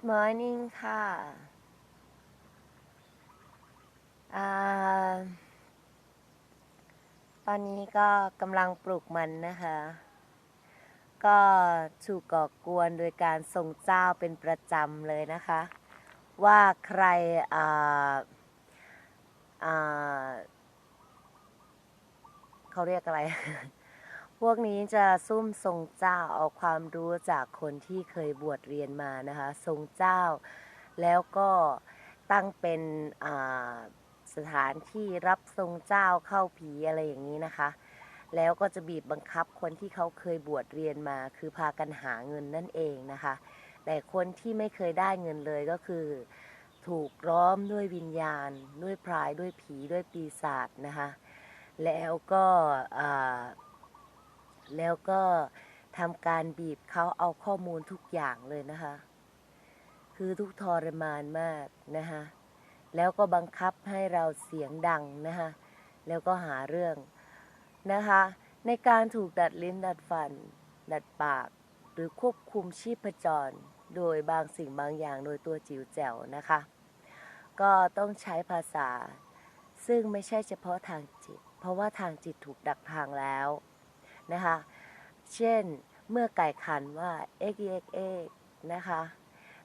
Good morning ค่ะ ตอนนี้ก็กำลังปลูกมันนะคะ ก็ถูกก่อกวนโดยการทรงเจ้าเป็นประจำเลยนะคะ ว่าใครอ่าอ่าเขาเรียกอะไร พวกนี้จะซุ่มทรงเจ้าเอาความรู้จากคนที่เคยบวชเรียนมานะคะ ทรงเจ้า แล้วก็ตั้งเป็นสถานที่รับทรงเจ้าเข้าผีอะไรอย่างนี้นะคะ แล้วก็จะบีบบังคับคนที่เขาเคยบวชเรียนมา คือพากันหาเงินนั่นเองนะคะ แต่คนที่ไม่เคยได้เงินเลยก็คือ ถูกล้อมด้วยวิญญาณ ด้วยพรายด้วยผีด้วยปีศาจนะคะ แล้วก็ แล้วก็ทำการบีบเขาเอาข้อมูลทุกอย่างเลยนะคะ คือทุกทรมานมากนะคะแล้วก็บังคับให้เราเสียงดังนะคะแล้วก็หาเรื่องนะคะ ในการถูกดัดลิ้นดัดฟัน ดัดปาก หรือควบคุมชีพจร โดยบางสิ่งบางอย่างโดยตัวจิ๋วแจ๋วนะคะ ก็ต้องใช้ภาษา ซึ่งไม่ใช่เฉพาะทางจิต เพราะว่าทางจิตถูกดักทางแล้ว นะคะ เช่นเมื่อไก่ขันว่า x x x นะคะ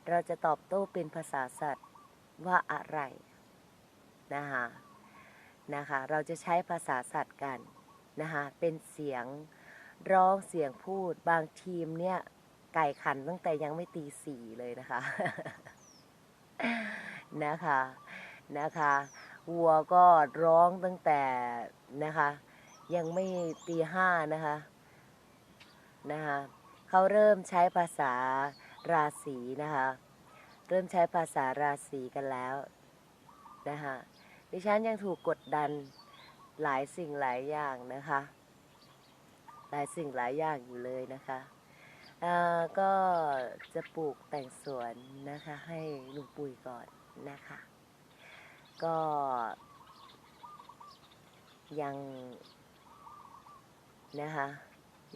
เราจะตอบโต้เป็นภาษาสัตว์ว่าอะไรนะคะนะคะ เราจะใช้ภาษาสัตว์กันนะคะเป็นเสียงร้องเสียงพูดบางทีมเนี่ยไก่ขันตั้งแต่ยังไม่ตีสี่เลยนะคะ นะคะ นะคะ วัวก็ร้องตั้งแต่นะคะ ยังไม่ตีห้านะคะนะคะเขาเริ่มใช้ภาษาราศีนะคะเริ่มใช้ภาษาราศีกันแล้วนะคะดิฉันยังถูกกดดันหลายสิ่งหลายอย่างนะคะ หลายสิ่งหลายอย่างอยู่เลยนะคะก็จะปลูกแต่งสวนนะคะให้ลุงปุ๋ยก่อนนะคะ ก็ยัง นะคะ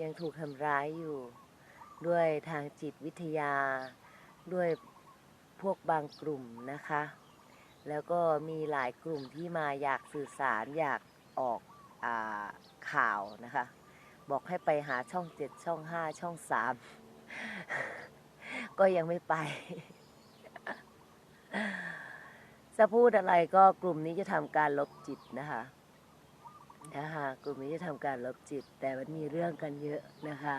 ยังถูกทำร้ายอยู่ ด้วยทางจิตวิทยา ด้วยพวกบางกลุ่มนะคะ แล้วก็มีหลายกลุ่มที่มาอยากสื่อสารอยากออกอาข่าวนะคะ บอกให้ไปหาช่องเจ็ดช่องห้าช่องสามก็ยังไม่ไป จะพูดอะไรก็กลุ่มนี้จะทำการลบจิตนะคะ นะคะกลุ่มนี้จะทำการลบจิต แต่มันมีเรื่องกันเยอะนะคะ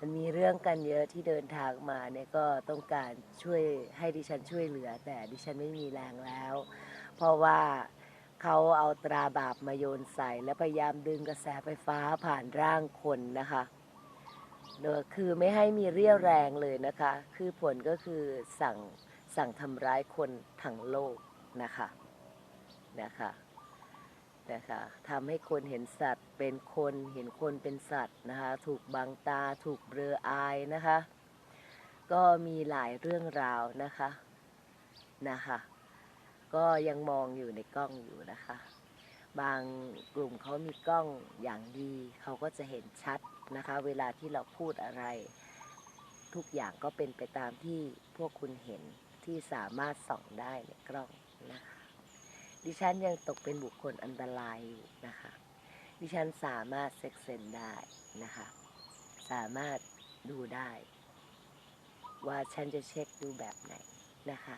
มันมีเรื่องกันเยอะที่เดินทางมาเนี่ยก็ต้องการช่วยให้ดิฉันช่วยเหลือ แต่ดิฉันไม่มีแรงแล้ว เพราะว่าเขาเอาตราบาปมาโยนใส่ และพยายามดึงกระแสไฟฟ้าผ่านร่างคนนะคะเนอะคือไม่ให้มีเรี่ยวแรงเลยนะคะ คือผลก็คือสั่งสั่งทำร้ายคนทั้งโลกนะคะนะคะ นะคะทำให้คนเห็นสัตว์เป็นคนเห็นคนเป็นสัตว์นะคะ ถูกบังตาถูกเบลออายนะคะ ก็มีหลายเรื่องราวนะคะนะคะ ก็ยังมองอยู่ในกล้องอยู่นะคะ บางกลุ่มเขามีกล้องอย่างดีเขาก็จะเห็นชัดนะคะ เวลาที่เราพูดอะไร ทุกอย่างก็เป็นไปตามที่พวกคุณเห็นที่สามารถส่องได้ในกล้องนะคะ ดิฉันยังตกเป็นบุคคลอันตรายอยู่นะคะ ดิฉันสามารถเซ็กเซนได้นะคะ สามารถดูได้ ว่าฉันจะเช็คดูแบบไหนนะคะ